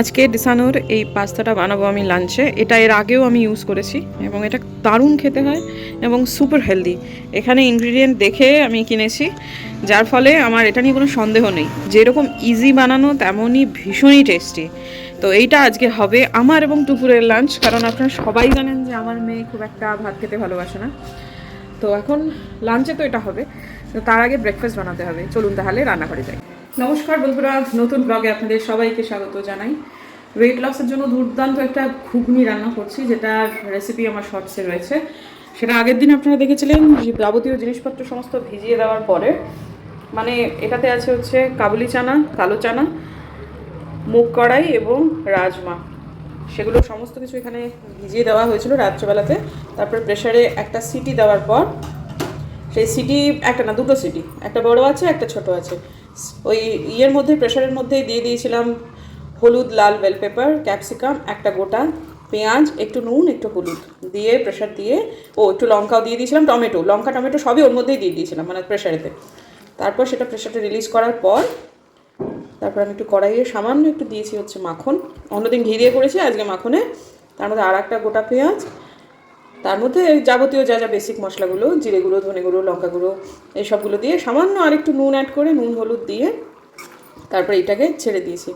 আজকে ডিসানোর এই পাস্তাটা বানাবো আমি লাঞ্চে। এটা এর আগেও আমি ইউজ করেছি এবং এটা দারুণ খেতে হয় এবং সুপার হেলদি এখানে ইনগ্রিডিয়েন্ট দেখে আমি কিনেছি, যার ফলে আমার এটা নিয়ে কোনো সন্দেহ নেই। যেরকম ইজি বানানো, তেমনই ভীষণই টেস্টি তো এইটা আজকে হবে আমার এবং দুপুরের লাঞ্চ, কারণ আপনারা সবাই জানেন যে আমার মেয়ে খুব একটা ভাত খেতে ভালোবাসে না। তো এখন লাঞ্চে তো এটা হবে। তো তার আগে ব্রেকফাস্ট বানাতে হবে। চলুন তাহলে রান্না করে যাই। নমস্কার বন্ধুরা, নতুন ব্লগে আপনাদের সবাইকে স্বাগত জানাই। ওয়েট লসের জন্য দুর্দান্ত একটা ঘুগনি রান্না করছি, যেটার রেসিপি আমার শর্টসে রয়েছে। সেটা আগের দিন আপনারা দেখেছিলেন, যে যাবতীয় জিনিসপত্র সমস্ত ভিজিয়ে দেওয়ার পরে মানে এটাতে আছে হচ্ছে কাবুলি চানা, কালো চানা, মুগ কড়াই এবং রাজমা। সেগুলো সমস্ত কিছু এখানে ভিজিয়ে দেওয়া হয়েছিল রাত্রেবেলাতে। তারপর প্রেশারে একটা সিটি দেওয়ার পর, সেই সিটি একটা না, দুটো সিটি, একটা বড় আছে, একটা ছোট আছে। ওই ইয়ের মধ্যে প্রেশারের মধ্যেই দিয়ে দিয়েছিলাম হলুদ, লাল বেল পেপার ক্যাপসিকাম একটা গোটা, পেঁয়াজ, একটু নুন, একটু হলুদ দিয়ে প্রেশার দিয়ে, ও, একটু লঙ্কাও দিয়ে দিয়েছিলাম, টমেটো, লঙ্কা, টমেটো সবই ওর মধ্যেই দিয়ে দিয়েছিলাম মানে প্রেশারেতে তারপর সেটা প্রেশারটা রিলিজ করার পর, তারপর আমি একটু কড়াইয়ে সামান্য একটু দিয়েছি হচ্ছে মাখন। অন্যদিন ঘি দিয়ে করেছি, আজকে মাখনে। তার মধ্যে আর একটা গোটা পেঁয়াজ তার মধ্যে যাবতীয় যা যা বেসিক মশলাগুলো, জিরে গুঁড়ো, ধনে গুঁড়ো, লঙ্কা গুঁড়ো এই সবগুলো দিয়ে সামান্য আরেকটু নুন অ্যাড করে নুন, হলুদ দিয়ে তারপরে এটাকে ছেড়ে দিয়েছি।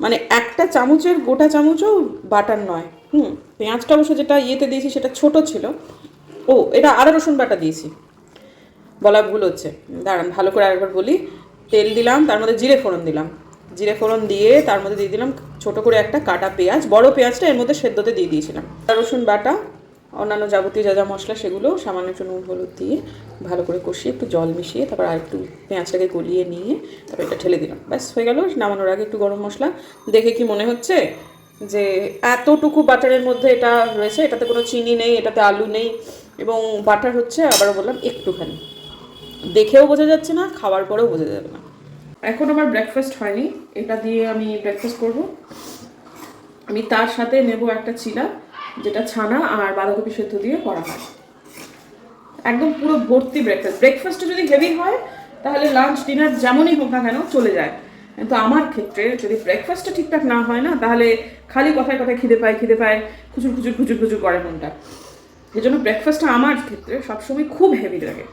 মানে একটা চামচের গোটা চামচও বাটার নয়, হুম, পেঁয়াজটা অবশ্য যেটা ইয়েতে দিয়েছি সেটা ছোট ছিল। ও, এটা আদা, রসুন বাটা দিয়েছি। বলা ভুল হচ্ছে। দাঁড়ান, ভালো করে আরেকবার বলি। তেল দিলাম, তার মধ্যে জিরে ফোড়ন দিলাম। জিরে ফোড়ন দিয়ে তার মধ্যে দিয়ে দিলাম ছোট করে একটা কাটা পেঁয়াজ। বড় পেঁয়াজটা এর মধ্যে সেদ্ধতে দিয়ে দিয়েছিলাম। আদা, রসুন বাটা অন্যান্য যাবতীয় যা যা মশলা সেগুলো সামান্য একটু নুন, হলুদ দিয়ে ভালো করে কষিয়ে একটু জল মিশিয়ে তারপর আর একটু পেঁয়াজটাকে গলিয়ে নিয়ে তারপর এটা ঠেলে দিলাম। ব্যাস, হয়ে গেল। নামানোর আগে একটু গরম মশলা। দেখে কি মনে হচ্ছে যে এতটুকু বাটারের মধ্যে এটা রয়েছে? এটাতে কোনো চিনি নেই, এটাতে আলু নেই এবং বাটার হচ্ছে, আবারও বললাম, একটুখানি। দেখেও বোঝা যাচ্ছে না, খাওয়ার পরেও বোঝা যাবে না। এখন আমার ব্রেকফাস্ট হয়নি। এটা দিয়ে আমি ব্রেকফাস্ট করব। আমি তার সাথে নেব একটা চিলা যেটা ছানা আর বাঁধাকপি সেদ্ধ দিয়ে করা হয়। একদম পুরো ভর্তি ব্রেকফাস্ট ব্রেকফাস্টে যদি হেভি হয়, তাহলে লাঞ্চ ডিনার যেমনই হোক না কেন চলে যায়। কিন্তু আমার ক্ষেত্রে যদি ব্রেকফাস্টটা ঠিকঠাক না হয় না, তাহলে খালি কথায় কথায় খিদে পায় খিদে পায়, খুচুর খুচুর খুচুর খুচুর করে মনটা। এই জন্য ব্রেকফাস্টটা আমার ক্ষেত্রে সবসময় খুব হেভি লাগে।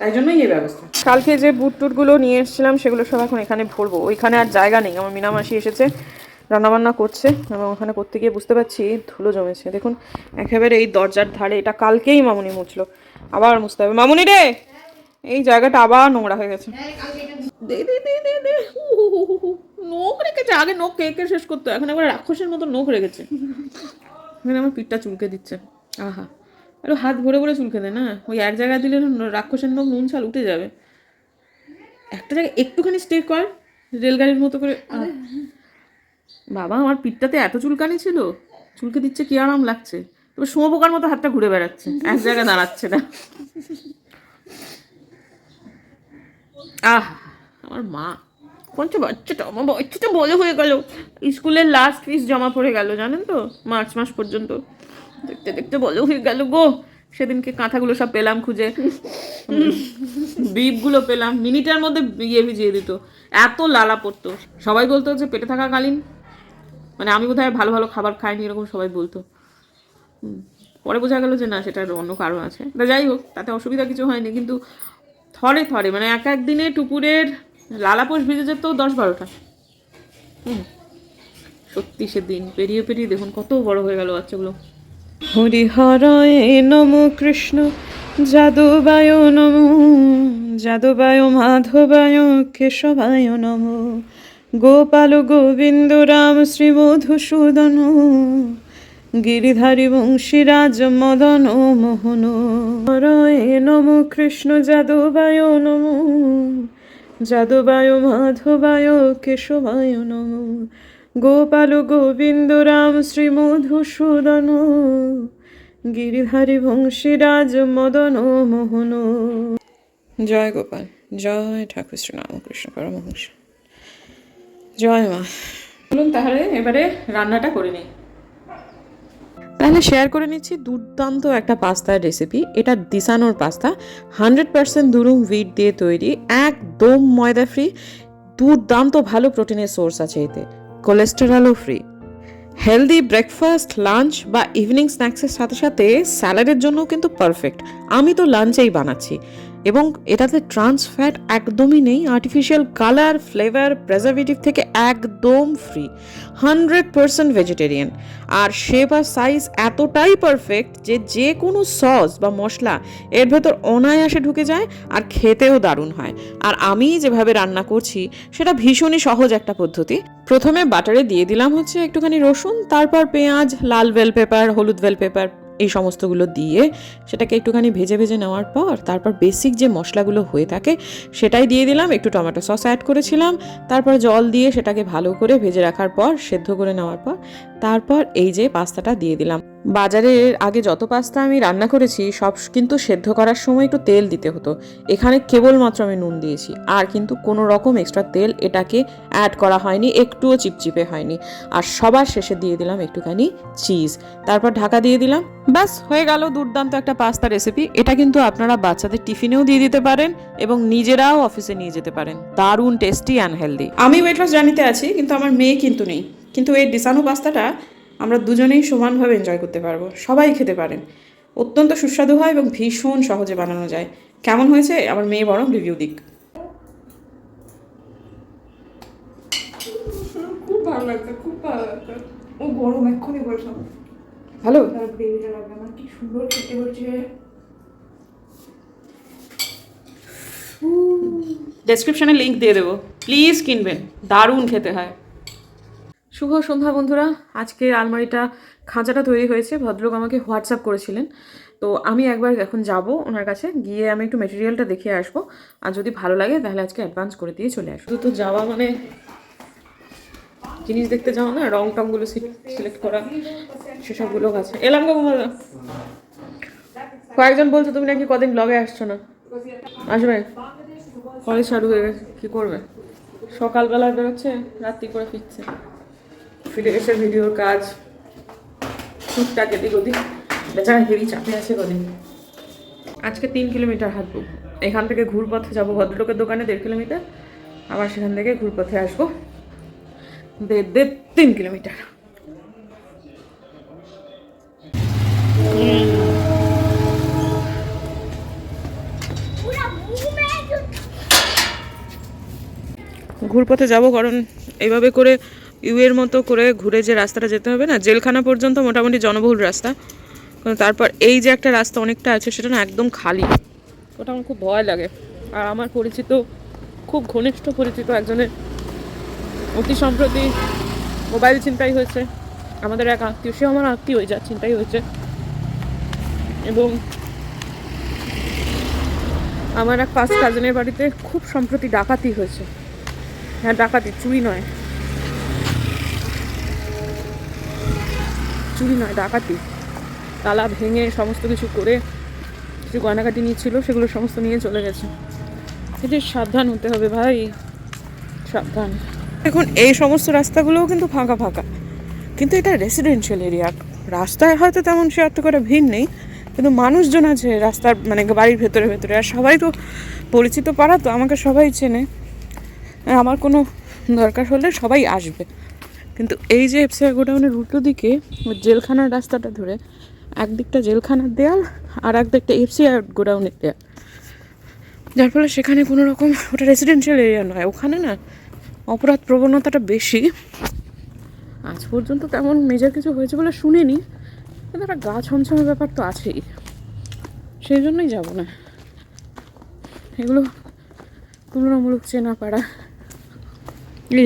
তাই জন্যই এই ব্যবস্থা। কালকে যে বুট টুটগুলো নিয়ে এসেছিলাম, সেগুলো সব এখন এখানে ভরবো। ওইখানে আর জায়গা নেই। আমার মিনামাসি এসেছে। রান্নাবান্না করছে এবং ওখানে করতে গিয়ে বুঝতে পারছি ধুলো জমেছে। দেখুন একেবারে এই দরজার ধারে এটা কালকেই মামুনি মুছলো। আবার মুছতে হবে। মামুনি রে! এই জায়গাটা আবার নোংরা হয়ে গেছে। দে দে দে দে দে। হু, হু, হু, হু, হু। নোখ রেখেছে। আগে নোখ কে কে শেষ করতো? এখন একবার রাক্ষসের মতো নোখ রেখেছে। এখানে আমার পিঠটা চুলকে দিচ্ছে। আহা। আরে হাত ভরে ভরে চুলকে দেয় না? ওই এক জায়গায় দিলে না রাক্ষসের নোখ নুন ছাল উঠে যাবে। একটা জায়গায় একটুখানি স্টে কর রেলগাড়ির মতো করে আহ। বাবা, আমার পিঠটাতে এত চুলকানি ছিল। চুলকে দিচ্ছে কি আরাম লাগছে। তবে শুঁয়োপোকার মতো হাতটা ঘুরে বেড়াচ্ছে। এক জায়গায় দাঁড়াচ্ছে না। আহ, আমার মা। কোন বাচ্চাটা, আমার বাচ্চাটা বড় হয়ে গেল। স্কুলের লাস্ট ফিস জমা পড়ে গেল, জানেন তো? মার্চ মাস পর্যন্ত। দেখতে দেখতে বড় হয়ে গেল গো। সেদিনকে কাঁথাগুলো সব পেলাম খুঁজে। বিপগুলো পেলাম। মিনিটের মধ্যে ইয়ে ভিজিয়ে দিত। এত লালা পড়তো। সবাই বলতো যে পেটে থাকাকালীন মানে আমি বোধহয় ভালো ভালো খাবার খাইনি, এরকম সবাই বলতো। পরে বোঝা গেল যে না সেটার অন্য কারণ আছে। তা যাই হোক, তাতে অসুবিধা কিছু হয়নি, কিন্তু থরে থরে মানে এক এক দিনে টুকুরের লালাপোষ ভিজে যেত দশ বারোটা। হুম। সত্যি সেদিন, পেরিয়ে পেরিয়ে দেখুন কত বড় হয়ে গেল বাচ্চাগুলো। হরিহরয়ে নম কৃষ্ণ, যাদবায় নম, যাদবায় মাধবায় কেশবায় নম। গোপাল গোবিন্দ রাম শ্রী মধুসূদন, গিরিধারী বংশীরাজ মদন মোহন। নম কৃষ্ণ যাদবায় নম, যাদবায় মাধবায় কেশবায় নম। গোপাল গোবিন্দ রাম শ্রী মধুসূদন, গিরিধারী বংশীরাজ মদন মোহন। জয় গোপাল, জয় ঠাকুর শ্রী রামকৃষ্ণ পরমহংস। জয় মা। বলুন তাহলে এবারে রান্নাটা করে নিই। তাহলে শেয়ার করে নিচ্ছি দুর্দান্ত একটা পাস্তার রেসিপি এটা দিসানোর pasta. Hundred percent durum wheat দিয়ে তৈরি একদম ময়দা ফ্রি দুর্দান্ত ভালো প্রোটিনের সোর্স আছে এতে। কোলেস্টেরলও ফ্রি হেলদি ব্রেকফাস্ট লাঞ্চ বা ইভিনিং স্ন্যাক্সের সাথে সাথে স্যালাডের জন্য কিন্তু পারফেক্ট আমি তো লাঞ্চেই বানাচ্ছি। এবং এটাতে ট্রান্স ফ্যাট একদমই নেই আর্টিফিশিয়াল কালার ফ্লেভার প্রেজারভেটিভ থেকে একদম ফ্রি হান্ড্রেড পার্সেন্ট ভেজিটেরিয়ান আর শেপ আর সাইজ এতটাই পারফেক্ট যে যে কোনো সস বা মশলা এর ভেতর অনায়াসে ঢুকে যায় আর খেতেও দারুণ হয়। আর আমি যেভাবে রান্না করছি, সেটা ভীষণই সহজ একটা পদ্ধতি। প্রথমে বাটারে দিয়ে দিলাম হচ্ছে একটুখানি রসুন, তারপর পেঁয়াজ, লাল ওয়েল পেপার হলুদ ওয়েল পেপার এই সমস্তগুলো দিয়ে সেটাকে একটুখানি ভেজে ভেজে নেওয়ার পর তারপর বেসিক যে মশলাগুলো হয়ে থাকে সেটাই দিয়ে দিলাম, একটু টমেটো সস অ্যাড করেছিলাম, তারপর জল দিয়ে সেটাকে ভালো করে ভেজে রাখার পর, সেদ্ধ করে নেওয়ার পর, তারপর এই যে পাস্তাটা দিয়ে দিলাম। বাজারে এর আগে যত পাস্তা আমি রান্না করেছি, সব কিন্তু সেদ্ধ করার সময় একটু তেল দিতে হতো। এখানে কেবলমাত্র আমি নুন দিয়েছি। আর কিন্তু কোনো রকম এক্সট্রা তেল এটাকে অ্যাড করা হয়নি, একটুও চিপচিপে হয়নি। আর সবার শেষে দিয়ে দিলাম একটুখানি চিজ তারপর ঢাকা দিয়ে দিলাম। ব্যাস, হয়ে গেল দুর্দান্ত একটা পাস্তা রেসিপি এটা কিন্তু আপনারা বাচ্চাদের টিফিনেও দিয়ে দিতে পারেন এবং নিজেরাও অফিসে নিয়ে যেতে পারেন। দারুণ টেস্টি অ্যান্ড হেলদি আমি ওয়েট লস জার্নিতে আছি, কিন্তু আমার মেয়ে কিন্তু নেই। কিন্তু এই ডিসানো পাস্তাটা আমরা দুজনেই সমানভাবে এনজয় করতে পারব। সবাই খেতে পারেন। অত্যন্ত সুস্বাদু হয় এবং ভীষণ সহজে বানানো যায়। কেমন হয়েছে? আমার মেয়ে বরং রিভিউ দিক। খুব ভালো লাগছে খুব ভালো লাগছে। ও গরম এক্ষুনি বলছিলাম ভালো? গ্রেভিটা লাগবে আমার কি সুন্দর খেতে হচ্ছে। ডেসক্রিপশনে লিংক দিয়ে দেবো। প্লিজ কিনবেন। দারুণ খেতে হয়। শুভ সন্ধ্যা, বন্ধুরা। আজকে আলমারিটা, খাঁচাটা তৈরি হয়েছে। ভদ্রলোক আমাকে হোয়াটসঅ্যাপ করেছিলেন। তো আমি একবার এখন যাব ওনার কাছে। গিয়ে আমি একটু মেটেরিয়ালটা দেখে আসব। আর যদি ভালো লাগে, তাহলে আজকে অ্যাডভান্স করে দিয়ে চলে আসব। তো যাওয়া মানে জিনিস দেখতে যাও না, রং টংগুলো সিলেক্ট করা, সেসবগুলো আছে। এলাম গো, বন্ধুরা। কয়েকজন বলছো, তুমি নাকি কদিন ব্লগে আসছো না? আসবে? কলেজ চালু হয়ে গেছে, কী করবে? সকালবেলা বেরোচ্ছে, রাত্রি করে ফিরছে। ফিরে এসে ভিডিওর কাজ টুকটাক এদিক ওদিক। বেচারা হেভি চাপে আছে কদিন। আজকে তিন কিলোমিটার হাঁটবো। এখান থেকে ঘুরপথে যাব, ভদ্রলোকের দোকানে দেড় কিলোমিটার। আবার সেখান থেকে ঘুরপথে আসব। দেড় দেড় তিন কিলোমিটার। ঘুরপথে যাব কারণ এইভাবে করে ইউএর মতো করে ঘুরে যে রাস্তাটা যেতে হবে না, জেলখানা পর্যন্ত মোটামুটি জনবহুল রাস্তা। তারপর এই যে একটা রাস্তা অনেকটা আছে, সেটা না একদম খালি। ওটা আমার খুব ভয় লাগে। আর আমার পরিচিত, খুব ঘনিষ্ঠ পরিচিত একজনের অতি সম্প্রতি মোবাইল ছিনতাই হয়েছে। আমাদের এক আত্মীয় সে আমার আত্মীয় হয়ে যা ছিনতাই হয়েছে। এবং আমার এক পাঁচ কাজিনের বাড়িতে খুব সম্প্রতি ডাকাতি হয়েছে। হ্যাঁ ডাকাতি, চুরি নয়। চুরি নয়, ডাকাতি। তালা ভেঙে সমস্ত কিছু করে কিছু গয়নাকাটি নিয়েছিল, সেগুলো সমস্ত নিয়ে চলে গেছে। এদের সাবধান হতে হবে ভাই, সাবধান। এখন এই সমস্ত রাস্তাগুলোও কিন্তু ফাঁকা ফাঁকা। কিন্তু এটা রেসিডেন্সিয়াল এরিয়া রাস্তায় হয়তো তেমন সে এত করে ভিড় নেই, কিন্তু মানুষজন আছে রাস্তার মানে বাড়ির ভেতরে ভেতরে। আর সবাই তো পরিচিত পাড়া, তো আমাকে সবাই চেনে। আমার কোনো দরকার হলে সবাই আসবে। কিন্তু এই যে এফসিআর গোডাউনের উল্টো দিকে জেলখানার রাস্তাটা ধরে, একদিকটা জেলখানার দেয়াল আর একদিকটা এফসিআর গোডাউনের দেয়াল। যার ফলে সেখানে কোনো রকম ওটা রেসিডেন্সিয়াল এরিয়া নয়, ওখানে না অপরাধ প্রবণতাটা বেশি। আজ পর্যন্ত তেমন মেজর কিছু হয়েছে বলে শুনিনি, কিন্তু একটা গা ছমছমের ব্যাপার তো আছেই। সেই জন্যই যাব না। এগুলো তুলনামূলক চেনা পাড়া।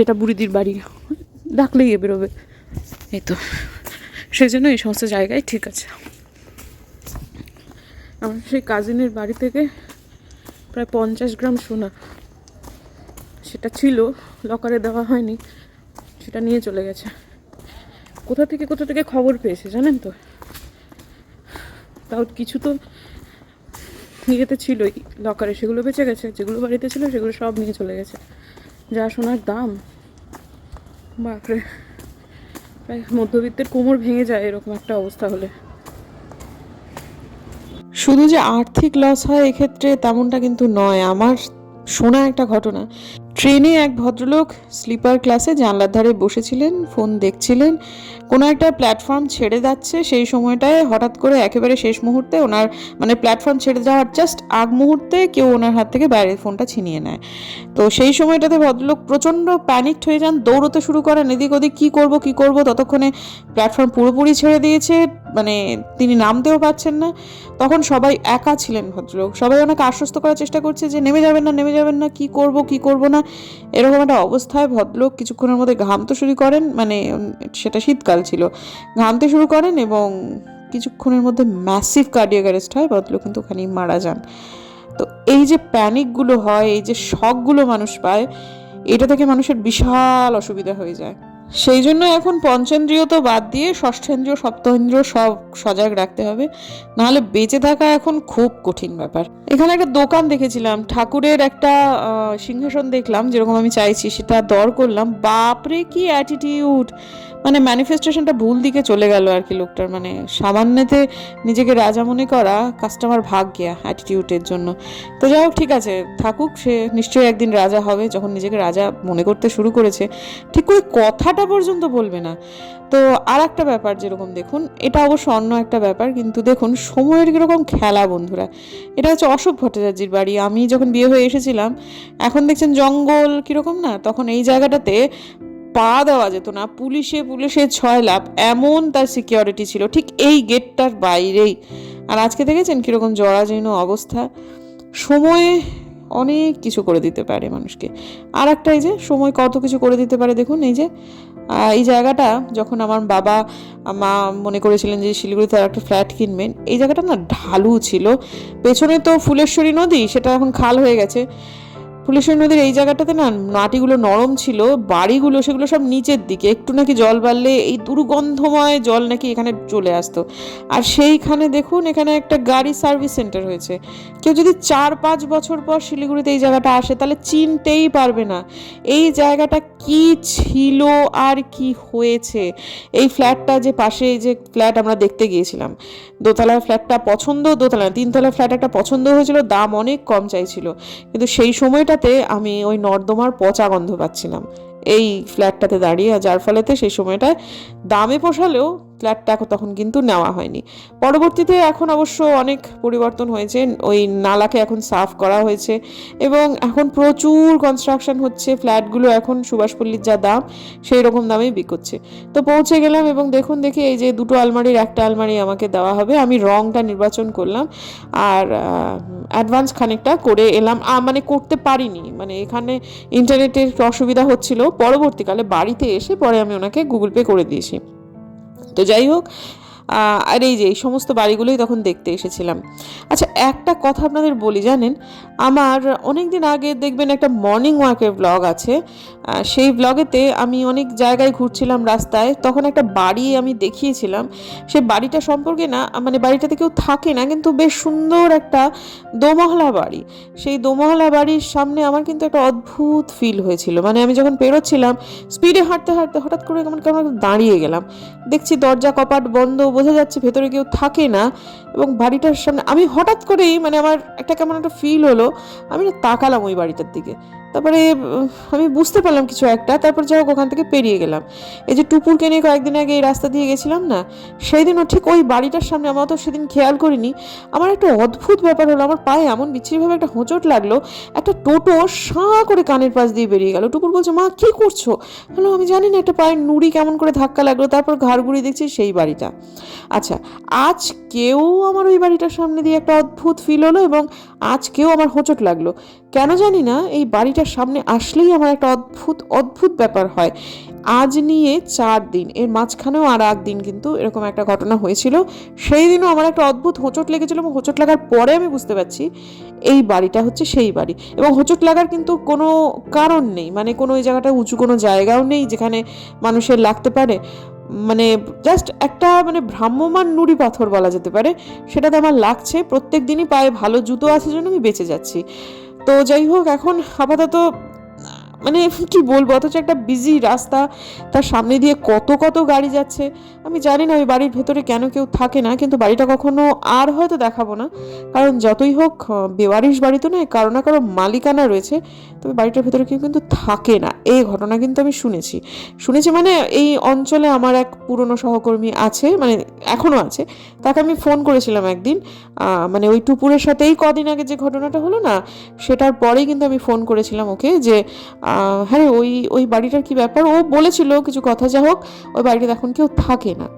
যেটা বুড়িদির বাড়ি। ডাকলেই বেরোবে। এই তো। সেই জন্য এই সমস্ত জায়গায় ঠিক আছে। আমার সেই কাজিনের বাড়ি থেকে প্রায় পঞ্চাশ গ্রাম সোনা। সেটা ছিল লকারে দেওয়া হয়নি সেটা নিয়ে চলে গেছে। কোথা থেকে কোথা থেকে খবর পেয়েছে জানেন তো? তাও কিছু তো ইয়েতে ছিলই লকারে সেগুলো বেঁচে গেছে যেগুলো বাড়িতে ছিল সেগুলো সব নিয়ে চলে গেছে। যা সোনার দাম। বাপরে। মধ্যবিত্তের কোমর ভেঙে যায় এরকম একটা অবস্থা হলে। শুধু যে আর্থিক লস হয় এক্ষেত্রে তেমনটা কিন্তু নয়। আমার শোনা একটা ঘটনা। ট্রেনে এক ভদ্রলোক স্লিপার ক্লাসে জানলার ধারে বসেছিলেন, ফোন দেখছিলেন। কোনো একটা প্ল্যাটফর্ম ছেড়ে যাচ্ছে সেই সময়টায়, হঠাৎ করে একেবারে শেষ মুহূর্তে ওনার মানে প্ল্যাটফর্ম ছেড়ে যাওয়ার জাস্ট আগ মুহূর্তে কেউ ওনার হাত থেকে বাইরের ফোনটা ছিনিয়ে নেয়। তো সেই সময়টাতে ভদ্রলোক প্রচণ্ড প্যানিকড হয়ে যান, দৌড়তে শুরু করেন, এদিক ওদিক কী করব, কী করব, ততক্ষণে প্ল্যাটফর্ম পুরোপুরি ছেড়ে দিয়েছে। মানে তিনি নামতেও পারছেন না। তখন সবাই একা ছিলেন ভদ্রলোক। সবাই ওনাকে আশ্বস্ত করার চেষ্টা করছে যে, নেমে যাবেন না, নেমে যাবেন না, কি করব কি করব না? এরকম একটা অবস্থায় ভদ্রলোক কিছুক্ষণের মধ্যে ঘামতে শুরু করেন মানে সেটা শীতকাল ছিল। ঘামতে শুরু করেন এবং কিছুক্ষণের মধ্যে ম্যাসিভ কার্ডিয়াক অ্যারেস্ট হয়, ভদ্রলোক কিন্তু ওখানেই মারা যান। তো এই যে প্যানিকগুলো হয়, এই যে শখগুলো মানুষ পায়, এটা থেকে মানুষের বিশাল অসুবিধা হয়ে যায়। সেই জন্য এখন পঞ্চেন্দ্রিয় তো বাদ দিয়ে ষষ্ঠেন্দ্রীয়, সপ্তেন্দ্রিয় সব সজাগ রাখতে হবে। নাহলে বেঁচে থাকা এখন খুব কঠিন ব্যাপার। এখানে একটা দোকান দেখেছিলাম, ঠাকুরের একটা সিংহাসন দেখলাম, যেরকম আমি চাইছি সেটা দর করলাম। বাপরে কি অ্যাটিটিউড মানে ম্যানিফেস্টেশনটা ভুল দিকে চলে গেল আর কি লোকটার মানে সামান্যতে নিজেকে রাজা মনে করা কাস্টমার ভাগ গিয়া অ্যাটিটিউডের জন্য। তো যাই হোক, ঠিক আছে, থাকুক, সে নিশ্চয়ই একদিন রাজা হবে, যখন নিজেকে রাজা মনে করতে শুরু করেছে। ঠিক ওই কথাটা পর্যন্ত বলবে না। তো আর একটা ব্যাপার যেরকম দেখুন, এটা অবশ্য অন্য একটা ব্যাপার, কিন্তু দেখুন সময়ের কীরকম খেলা বন্ধুরা। এটা হচ্ছে অশোক ভট্টাচার্যের বাড়ি। আমি যখন বিয়ে হয়ে এসেছিলাম, এখন দেখছেন জঙ্গল কীরকম না, তখন এই জায়গাটাতে পা দেওয়া যেত না। পুলিশে পুলিশে ছয় লাভ এমন তার সিকিউরিটি ছিল। ঠিক এই গেটটার বাইরেই। আর আজকে দেখেছেন কীরকম জরাজীর্ণ অবস্থা। সময়ে অনেক কিছু করে দিতে পারে মানুষকে। আর একটা এই যে, সময় কত কিছু করে দিতে পারে দেখুন, এই যে এই জায়গাটা যখন আমার বাবা, মা মনে করেছিলেন যে শিলিগুড়িতে আর একটা ফ্ল্যাট কিনবেন, এই জায়গাটা না ঢালু ছিল। পেছনে তো ফুলেশ্বরী নদী, সেটা এখন খাল হয়ে গেছে। ফুলেশ্বরী নদীর এই জায়গাটাতে না মাটিগুলো নরম ছিল, বাড়িগুলো সেগুলো সব নিচের দিকে, একটু নাকি জল বাড়লে এই দুর্গন্ধময় জল নাকি এখানে চলে আসতো। আর সেইখানে দেখুন, এখানে একটা গাড়ি সার্ভিস সেন্টার হয়েছে। কেউ যদি চার পাঁচ বছর পর শিলিগুড়িতে এই জায়গাটা আসে, তাহলে চিনতেই পারবে না এই জায়গাটা কি ছিল আর কি হয়েছে। এই ফ্ল্যাটটা যে পাশে যে ফ্ল্যাট আমরা দেখতে গিয়েছিলাম, দোতলার ফ্ল্যাটটা পছন্দ, দোতলা তিনতলার ফ্ল্যাট একটা পছন্দ হয়েছিল, দাম অনেক কম চাইছিল। কিন্তু সেই সময়টাতে আমি ওই নর্দমার পচা গন্ধ পাচ্ছিলাম। এই ফ্ল্যাটটাতে দাঁড়িয়ে যার ফলেতে সেই সময়টায় দামে পোষালেও ফ্ল্যাটটা এখন তখন কিন্তু নেওয়া হয়নি। পরবর্তীতে এখন অবশ্য অনেক পরিবর্তন হয়েছে। ওই নালাকে এখন সাফ করা হয়েছে এবং এখন প্রচুর কনস্ট্রাকশন হচ্ছে। ফ্ল্যাটগুলো এখন সুভাষপল্লির যা দাম, সেই রকম দামেই বিকোচ্ছে। তো পৌঁছে গেলাম এবং দেখুন, দেখি এই যে দুটো আলমারির, একটা আলমারি আমাকে দেওয়া হবে। আমি রংটা নির্বাচন করলাম আর অ্যাডভান্স খানিকটা করে এলাম। মানে করতে পারিনি। মানে এখানে ইন্টারনেটের অসুবিধা হচ্ছিল। পরবর্তীকালে বাড়িতে এসে পরে আমি ওনাকে গুগল পে করে দিয়েছি। তো যাই হোক আর এই যে এই সমস্ত বাড়িগুলোই তখন দেখতে এসেছিলাম। আচ্ছা একটা কথা আপনাদের বলি, জানেন? আমার অনেক দিন আগে দেখবেন একটা মর্নিং ওয়াকের ব্লগ আছে। সেই ব্লগেতে আমি অনেক জায়গায় ঘুরছিলাম রাস্তায়। তখন একটা বাড়ি আমি দেখিয়েছিলাম। সেই বাড়িটা সম্পর্কে না মানে বাড়িটাতে কেউ থাকে না, কিন্তু বেশ সুন্দর একটা দোমহলা বাড়ি। সেই দোমহলা বাড়ির সামনে আমার কিন্তু একটা অদ্ভুত ফিল হয়েছিল। মানে আমি যখন পেরোচ্ছিলাম স্পিডে হাঁটতে হাঁটতে হঠাৎ করে কেমন কেমন দাঁড়িয়ে গেলাম। দেখছি দরজা কপাট বন্ধ বোঝা যাচ্ছে ভেতরে কেউ থাকে না এবং বাড়িটার সামনে আমি হঠাৎ করেই মানে আমার একটা কেমন একটা ফিল হলো, আমি তাকালাম ওই বাড়িটার দিকে। তারপরে আমি বুঝতে পারলাম কিছু একটা, তারপর যাই হোক ওখান থেকে পেরিয়ে গেলাম। এই যে টুপুরকে নিয়ে কয়েকদিন আগে এই রাস্তা দিয়ে গেছিলাম না সেই দিনও ঠিক ওই বাড়িটার সামনে, আমার তো সেদিন খেয়াল করিনি, আমার একটা অদ্ভুত ব্যাপার হলো, আমার পায়ে এমন বিচ্ছিরিভাবে একটা হোঁচট লাগল, একটা টোটো সাঁ করে কানের পাশ দিয়ে বেরিয়ে গেল। টুপুর বলছে, মা, কি করছ? হ্যালো আমি জানি না, একটা পায়ের নুড়ি কেমন করে ধাক্কা লাগল, তারপর ঘাড় ঘুরিয়ে দেখছি সেই বাড়িটা। আচ্ছা আজ কেউ আমার ওই বাড়িটার সামনে দিয়ে একটা অদ্ভুত ফিল হলো এবং আজকেও আমার হোঁচট লাগল। কেন জানি না, এই বাড়িটার সামনে আসলেই আমার একটা অদ্ভুত অদ্ভুত ব্যাপার হয়। আজ নিয়ে চার দিন, এর মাঝখানেও আর এক দিন কিন্তু এরকম একটা ঘটনা হয়েছিল। সেই দিনও আমার একটা অদ্ভুত হোঁচট লেগেছিল এবং হোঁচট লাগার পরে আমি বুঝতে পারছি এই বাড়িটা হচ্ছে সেই বাড়ি। এবং হোঁচট লাগার কিন্তু কোনো কারণ নেই মানে কোনো ওই জায়গাটা উঁচু কোনো জায়গাও নেই যেখানে মানুষের লাগতে পারে। মানে জাস্ট একটা মানে ভ্রাম্যমান নুড়ি পাথর বলা যেতে পারে। সেটাতে আমার লাগছে, প্রত্যেক দিনই পায়ে ভালো জুতো আছে জন্য আমি বেঁচে যাচ্ছি। তো যাই হোক এখন আপাতত মানে কি বলব, অথচ একটা বিজি রাস্তা, তার সামনে দিয়ে কত কত গাড়ি যাচ্ছে। আমি জানি না ওই বাড়ির ভেতরে কেন কেউ থাকে না, কিন্তু বাড়িটা কখনো আর হয়তো দেখাবো না। কারণ যতই হোক বেওয়ারিশ বাড়ি তো নয়, কারও না কারও মালিকানা রয়েছে। তবে বাড়িটার ভেতরে কেউ কিন্তু থাকে না। এই ঘটনা কিন্তু আমি শুনেছি। শুনেছি মানে এই অঞ্চলে আমার এক পুরনো সহকর্মী আছে মানে এখনও আছে। তাকে আমি ফোন করেছিলাম একদিন। মানে ওই টুপুরের সাথেই কদিন আগে যে ঘটনাটা হলো না, সেটার পরেই কিন্তু আমি ফোন করেছিলাম ওকে যে হ্যাঁ ওই ওই বাড়িটার কি ব্যাপার? ও বলেছিল কিছু কথা যা হোক, ওই বাড়িটাতে এখন কেউ থাকে না।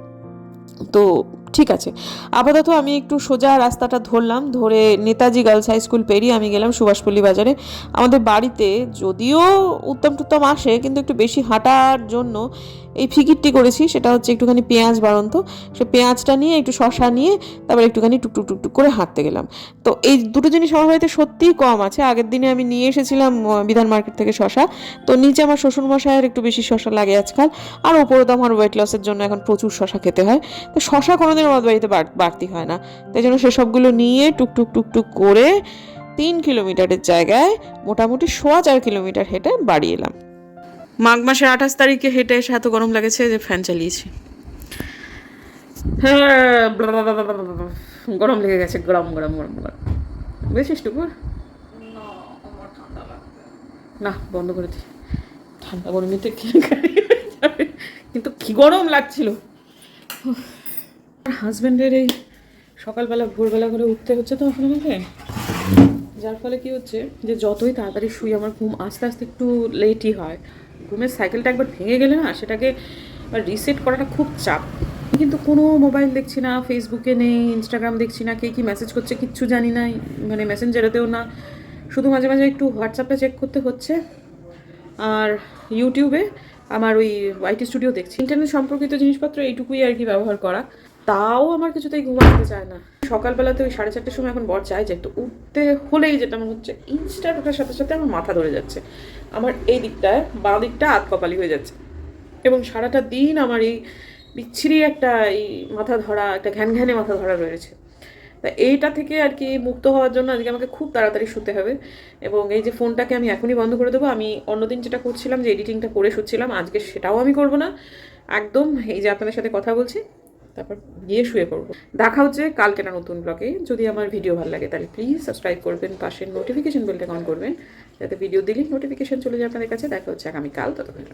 তো ঠিক আছে। আপাতত আমি একটু সোজা রাস্তাটা ধরলাম, ধরে নেতাজি গার্লস হাই স্কুল পেরিয়ে আমি গেলাম সুভাষপল্লী বাজারে। আমাদের বাড়িতে যদিও উত্তম টুত্তম আসে, কিন্তু একটু বেশি হাঁটার জন্য এই ফিকিরটি করেছি, সেটা হচ্ছে একটুখানি পেঁয়াজ বাড়ন্ত। সে পেঁয়াজটা নিয়ে, একটু শশা নিয়ে, তারপর একটুখানি টুকটুক টুকটুক করে হাঁটতে গেলাম। তো এই দুটো জিনিস আমার বাড়িতে সত্যিই কম আছে। আগের দিনে আমি নিয়ে এসেছিলাম বিধান মার্কেট থেকে শশা তো নিচে আমার শ্বশুর মশাইয়ের একটু বেশি শশা লাগে আজকাল। আর ওপরে তো আমার ওয়েট লসের জন্য এখন প্রচুর শশা খেতে হয়। তো শশা কোনোদিন আমাদের বাড়িতে বাড়- বাড়তি হয় না। তাই জন্য সেসবগুলো নিয়ে টুকটুক টুকটুক করে তিন কিলোমিটারের জায়গায় মোটামুটি সোয়া চার কিলোমিটার হেঁটে বাড়ি এলাম। মাঘ মাসের আঠাশ তারিখে হেঁটে এসে এত গরম লেগেছে যে ফ্যান চালিয়েছি। হ্যাঁ। গরম লেগে গেছে গরম গরম গরম গরম। বেশিস টুকুর না বন্ধ করে দিই ঠান্ডা গরমিতে। কিন্তু কি গরম লাগছিল। হাজব্যান্ডের এই সকালবেলা, ভোরবেলা করে উঠতে হচ্ছে তো আমাকে। যার ফলে কি হচ্ছে যে যতই তাড়াতাড়ি শুই, আমার ঘুম আস্তে আস্তে একটু লেটই হয়। ঘুমের সাইকেলটা একবার ভেঙে গেলে না, সেটাকে রিসেট করাটা খুব চাপ। কিন্তু কোনো মোবাইল দেখছি না ফেসবুকে নেই ইনস্টাগ্রাম দেখছি না, কে কী মেসেজ করছে কিচ্ছু জানি না মানে মেসেঞ্জারেতেও না। শুধু মাঝে মাঝে একটু হোয়াটসঅ্যাপটা চেক করতে হচ্ছে। আর ইউটিউবে আমার ওই ওয়াইটি স্টুডিও দেখছি। ইন্টারনেট সম্পর্কিত জিনিসপত্র এইটুকুই আর কি ব্যবহার করা। তাও আমার কিছুতেই ঘুম আসতে চায় না। সকালবেলাতে ওই সাড়ে চারটের সময় এখন বর চাই যে একটু উঠতে হলেই যেটা আমার হচ্ছে ইনস্টার ওঠার সাথে সাথে আমার মাথা ধরে যাচ্ছে। আমার এই দিকটায় বাঁ দিকটা আত কপালি হয়ে যাচ্ছে। এবং সারাটা দিন আমার এই বিচ্ছিরি একটা এই মাথা ধরা, একটা ঘ্যান ঘ্যানে মাথা ধরা রয়েছে। তা এইটা থেকে আর কি মুক্ত হওয়ার জন্য আজকে আমাকে খুব তাড়াতাড়ি শুতে হবে। এবং এই যে ফোনটাকে আমি এখনই বন্ধ করে দেবো, আমি অন্যদিন যেটা করছিলাম, যে এডিটিংটা করে শুচ্ছিলাম, আজকে সেটাও আমি করব না। একদম এই যে আপনাদের সাথে কথা বলছি তারপর গিয়ে শুয়ে পড়ব। দেখা হচ্ছে কালকে না নতুন ব্লগে যদি আমার ভিডিও ভালো লাগে, তাহলে প্লিজ সাবস্ক্রাইব করবেন, পাশের নোটিফিকেশন বেলটা অন করবেন। যাতে ভিডিও দিলেই নোটিফিকেশন চলে যায় আপনাদের কাছে। দেখা হচ্ছে আগামীকাল, ততক্ষণ